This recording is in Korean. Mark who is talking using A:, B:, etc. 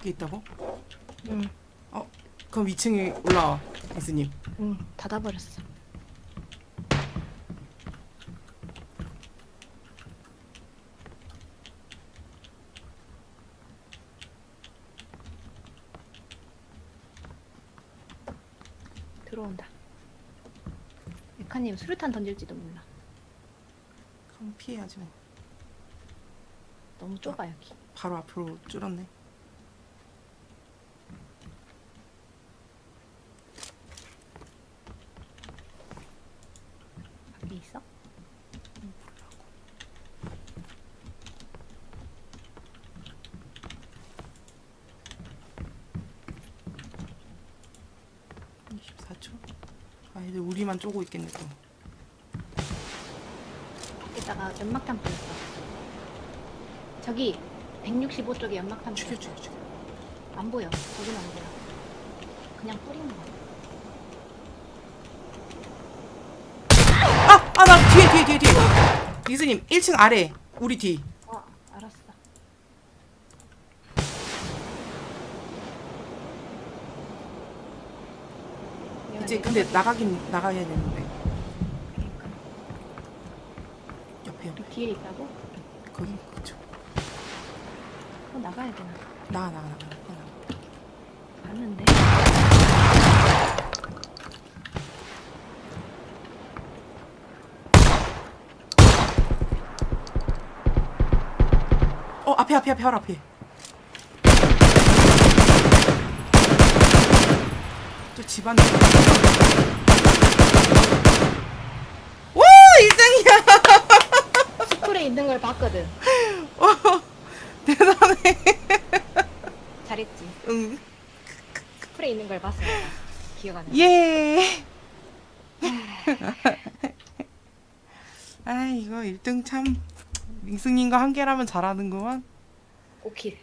A: 밖에 있다고?
B: 응,
A: 그럼 2층에 올라와 이스님
B: 응, 닫아버렸어. 들어온다. 메카님 수류탄 던질지도 몰라.
A: 그럼 피해야지 뭐
B: 너무 좁아 여기.
A: 바로 앞으로 줄었네
B: 밖에 있어?
A: 한 24초? 아 우리만 쪼고 있겠네 또
B: 밖에다가 연막탄 뿌렸어. 저기 165쪽에 연막탄
A: 죽여
B: 뿌렸어.
A: 죽여 죽여
B: 안 보여. 저긴 안 보여. 그냥 뿌리는 거야.
A: 아! 뒤에 뒤에 뒤에 뒤에 이스님 1층 아래 우리 뒤
B: 어, 알았어.
A: 이제 근데
B: 볼-
A: 나가긴 나가야 되는데
B: 그러니까.
A: 옆에 옆에
B: 이 뒤에 있다고?
A: 거기 그쵸
B: 어, 나가야 되나?
A: 나가 나가 나가 나가
B: 봤는데.
A: 어 앞에 앞에 앞에 바로 앞에 또 집안에 와 1등이야
B: 스쿨에 있는 걸 봤거든.
A: 어, 대단해
B: 잘했지.
A: 응.
B: 스쿨에 있는 걸 봤어. 내가. 기억 안 나.
A: 예. 아 이거 1등 참 민승님과 함께라면 잘하는구만
B: 오킬.